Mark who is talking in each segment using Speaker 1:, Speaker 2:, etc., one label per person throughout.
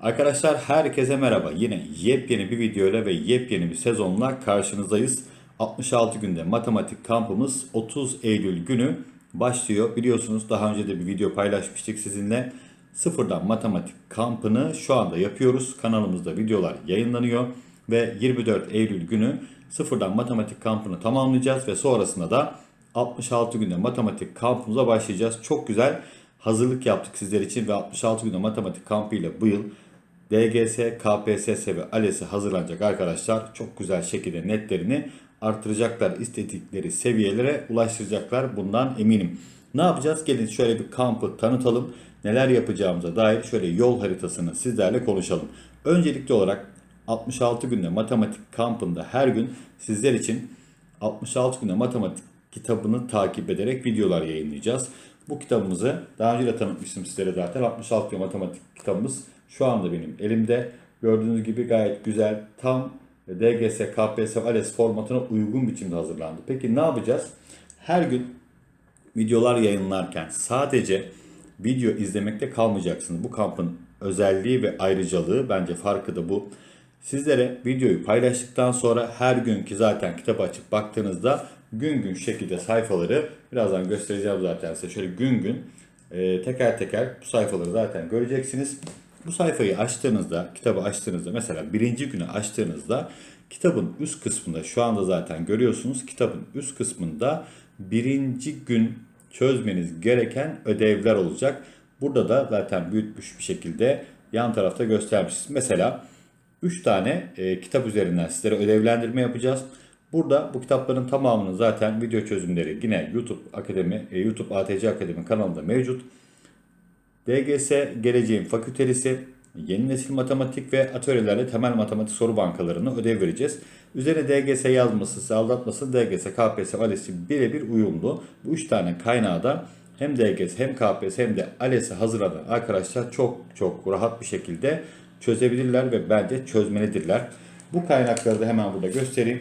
Speaker 1: Arkadaşlar herkese merhaba. Yine yepyeni bir videoyla ve yepyeni bir sezonla karşınızdayız. 66 günde matematik kampımız 30 Eylül günü başlıyor. Biliyorsunuz daha önce de bir video paylaşmıştık sizinle. Sıfırdan matematik kampını şu anda yapıyoruz. Kanalımızda videolar yayınlanıyor ve 24 Eylül günü sıfırdan matematik kampını tamamlayacağız ve sonrasında da 66 günde matematik kampımıza başlayacağız. Çok güzel hazırlık yaptık sizler için ve 66 günde matematik kampı ile bu yıl DGS, KPSS ve ALES'e hazırlanacak arkadaşlar çok güzel şekilde netlerini artıracaklar. istedikleri seviyelere ulaştıracaklar. Bundan eminim. Ne yapacağız? Gelin şöyle bir kampı tanıtalım. Neler yapacağımıza dair şöyle yol haritasını sizlerle konuşalım. Öncelikli olarak 66 günde matematik kampında her gün sizler için 66 günde matematik kitabını takip ederek videolar yayınlayacağız. Bu kitabımızı daha önce de tanıtmıştım sizlere zaten. 66 günde matematik kitabımız şu anda benim elimde. Gördüğünüz gibi gayet güzel, tam DGS, KPSS, ALES formatına uygun biçimde hazırlandı. Peki ne yapacağız? Her gün videolar yayınlarken sadece video izlemekte kalmayacaksınız. Bu kampın özelliği ve ayrıcalığı bence farkı da bu. Sizlere videoyu paylaştıktan sonra her günkü zaten kitabı açıp baktığınızda gün gün şekilde sayfaları birazdan göstereceğim zaten size. Şöyle gün gün e, teker teker bu sayfaları zaten göreceksiniz. Bu sayfayı açtığınızda, kitabı açtığınızda mesela birinci günü açtığınızda kitabın üst kısmında şu anda zaten görüyorsunuz kitabın üst kısmında birinci gün çözmeniz gereken ödevler olacak. Burada da zaten büyütmüş bir şekilde yan tarafta göstermişiz. Mesela 3 tane e, kitap üzerinden sizlere ödevlendirme yapacağız. Burada bu kitapların tamamının zaten video çözümleri yine YouTube Akademi, e, YouTube ATC Akademi kanalında mevcut. DGS Geleceğin Fakültelisi, Yeni Nesil Matematik ve Atölyelerle Temel Matematik Soru Bankalarını ödev vereceğiz. Üzerine DGS yazması, sizi aldatması, DGS, KPSS, ALES'i birebir uyumlu. Bu üç tane kaynağı da hem DGS hem KPSS hem de ALES'i hazırlanan arkadaşlar çok çok rahat bir şekilde çözebilirler ve bence çözmelidirler. Bu kaynakları da hemen burada göstereyim.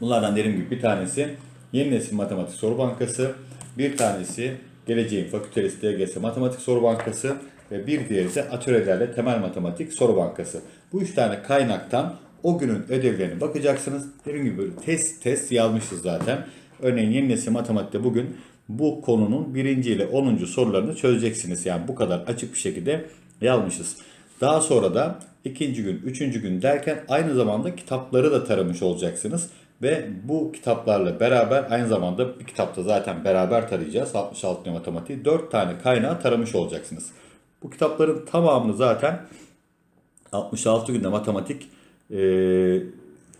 Speaker 1: Bunlardan dediğim gibi bir tanesi Yeni Nesil Matematik Soru Bankası, bir tanesi Geleceğin Fakültesi DGS Matematik Soru Bankası ve bir diğeri de Atölyelerle Temel Matematik Soru Bankası. Bu üç tane kaynaktan o günün ödevlerine bakacaksınız. Dediğim gibi böyle test test yazmışız zaten. Örneğin Yeni Nesil Matematik'te bugün bu konunun birinci ile 10. sorularını çözeceksiniz. Yani bu kadar açık bir şekilde yazmışız. Daha sonra da ikinci gün, üçüncü gün derken aynı zamanda kitapları da taramış olacaksınız. Ve bu kitaplarla beraber aynı zamanda bir kitapta zaten beraber tarayacağız. 66 matematiği. 4 tane kaynağı taramış olacaksınız. Bu kitapların tamamını zaten 66 günde matematik e,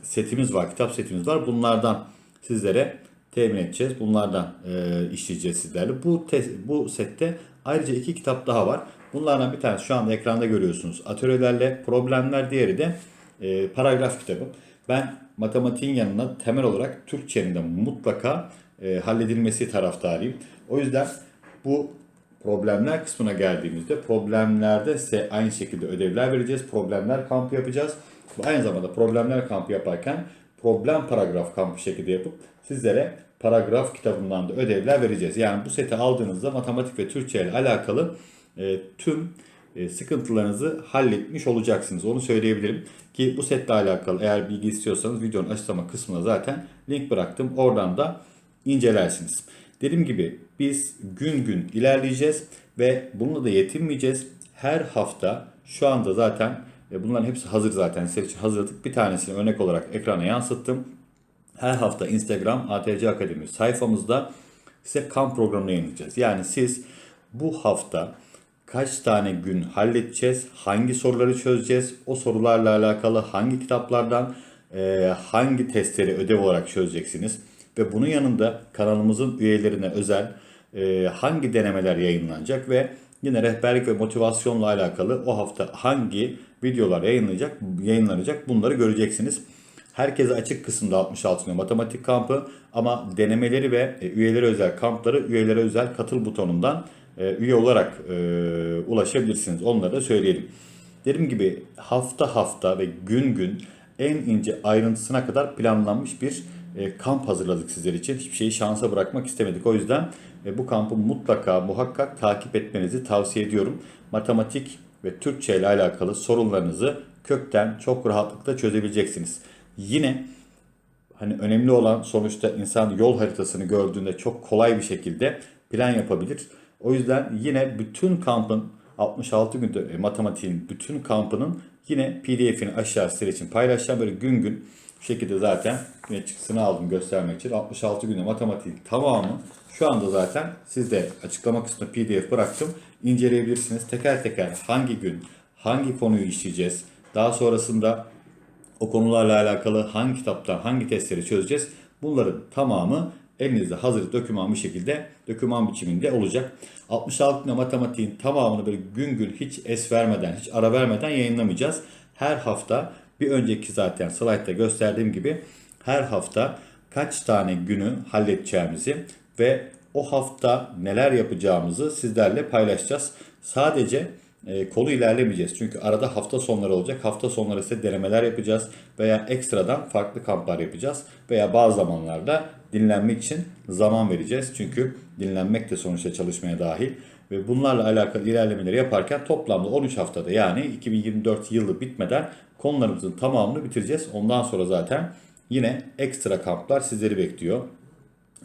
Speaker 1: setimiz var, kitap setimiz var. Bunlardan sizlere temin edeceğiz. Bunlardan e, işleyeceğiz sizlerle. Bu te- bu sette ayrıca iki kitap daha var. Bunlardan bir tanesi şu anda ekranda görüyorsunuz. Atölyelerle problemler diğeri de e, paragraf kitabı. Ben matematiğin yanına temel olarak Türkçenin de mutlaka e, halledilmesi taraftarıyım. O yüzden bu problemler kısmına geldiğimizde problemlerde size aynı şekilde ödevler vereceğiz. Problemler kampı yapacağız. Ve aynı zamanda problemler kampı yaparken problem paragraf kampı şekilde yapıp sizlere paragraf kitabından da ödevler vereceğiz. Yani bu seti aldığınızda matematik ve Türkçe ile alakalı e, tüm sıkıntılarınızı halletmiş olacaksınız. Onu söyleyebilirim. Ki bu setle alakalı eğer bilgi istiyorsanız videonun açıklama kısmına zaten link bıraktım. Oradan da incelersiniz. Dediğim gibi biz gün gün ilerleyeceğiz ve bununla da yetinmeyeceğiz. Her hafta şu anda zaten e, bunların hepsi hazır zaten. Sizler için hazırladık. Bir tanesini örnek olarak ekrana yansıttım. Her hafta Instagram ATC Akademi sayfamızda size kamp programını yayınlayacağız. Yani siz bu hafta kaç tane gün halledeceğiz, hangi soruları çözeceğiz, o sorularla alakalı hangi kitaplardan e, hangi testleri ödev olarak çözeceksiniz ve bunun yanında kanalımızın üyelerine özel e, hangi denemeler yayınlanacak ve yine rehberlik ve motivasyonla alakalı o hafta hangi videolar yayınlanacak, yayınlanacak bunları göreceksiniz. Herkese açık kısımda 66 matematik kampı ama denemeleri ve e, üyelere özel kampları üyelere özel katıl butonundan e, üye olarak e, ulaşabilirsiniz. Onları da söyleyelim. Dediğim gibi hafta hafta ve gün gün en ince ayrıntısına kadar planlanmış bir e, kamp hazırladık sizler için. Hiçbir şeyi şansa bırakmak istemedik. O yüzden bu kampı mutlaka muhakkak takip etmenizi tavsiye ediyorum. Matematik ve Türkçe ile alakalı sorunlarınızı kökten çok rahatlıkla çözebileceksiniz. Yine hani önemli olan sonuçta insan yol haritasını gördüğünde çok kolay bir şekilde plan yapabilir. O yüzden yine bütün kampın 66 günde e, matematiğin bütün kampının yine PDF'ini aşağı sizler için paylaşacağım. Böyle gün gün bu şekilde zaten yine çıktısını aldım göstermek için. 66 günde matematiğin tamamı şu anda zaten sizde açıklama kısmında PDF bıraktım. İnceleyebilirsiniz. Teker teker hangi gün hangi konuyu işleyeceğiz. Daha sonrasında o konularla alakalı hangi kitaptan hangi testleri çözeceğiz. Bunların tamamı elinizde hazır doküman bir şekilde doküman biçiminde olacak. 66 tane matematiğin tamamını böyle gün gün hiç es vermeden, hiç ara vermeden yayınlamayacağız. Her hafta bir önceki zaten slaytta gösterdiğim gibi her hafta kaç tane günü halledeceğimizi ve o hafta neler yapacağımızı sizlerle paylaşacağız. Sadece e, kolu ilerlemeyeceğiz. Çünkü arada hafta sonları olacak. Hafta sonları ise denemeler yapacağız veya ekstradan farklı kamplar yapacağız veya bazı zamanlarda dinlenmek için zaman vereceğiz. Çünkü dinlenmek de sonuçta çalışmaya dahil ve bunlarla alakalı ilerlemeleri yaparken toplamda 13 haftada yani 2024 yılı bitmeden konularımızın tamamını bitireceğiz. Ondan sonra zaten yine ekstra kamplar sizleri bekliyor.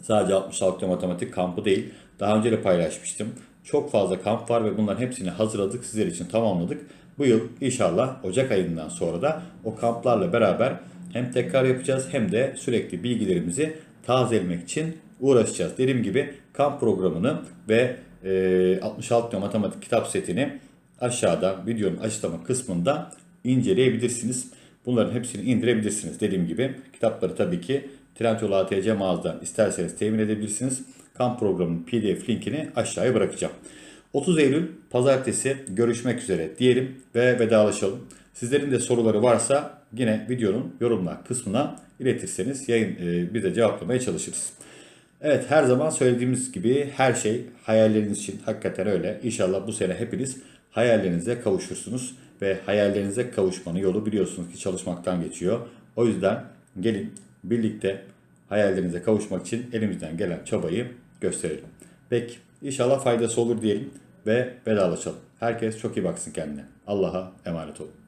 Speaker 1: Sadece 66 matematik kampı değil. Daha önce de paylaşmıştım. Çok fazla kamp var ve bunların hepsini hazırladık. Sizler için tamamladık. Bu yıl inşallah Ocak ayından sonra da o kamplarla beraber hem tekrar yapacağız hem de sürekli bilgilerimizi tazelemek için uğraşacağız. Dediğim gibi kamp programını ve e, 66 matematik kitap setini aşağıda videonun açıklama kısmında inceleyebilirsiniz. Bunların hepsini indirebilirsiniz. Dediğim gibi kitapları tabii ki Trendyol ATC mağazadan isterseniz temin edebilirsiniz. Kamp programının PDF linkini aşağıya bırakacağım. 30 Eylül pazartesi görüşmek üzere diyelim ve vedalaşalım. Sizlerin de soruları varsa yine videonun yorumlar kısmına iletirseniz yayın e, biz de cevaplamaya çalışırız. Evet her zaman söylediğimiz gibi her şey hayalleriniz için hakikaten öyle. İnşallah bu sene hepiniz hayallerinize kavuşursunuz ve hayallerinize kavuşmanın yolu biliyorsunuz ki çalışmaktan geçiyor. O yüzden gelin birlikte hayallerinize kavuşmak için elimizden gelen çabayı gösterelim. Peki inşallah faydası olur diyelim ve vedalaşalım. Herkes çok iyi baksın kendine. Allah'a emanet olun.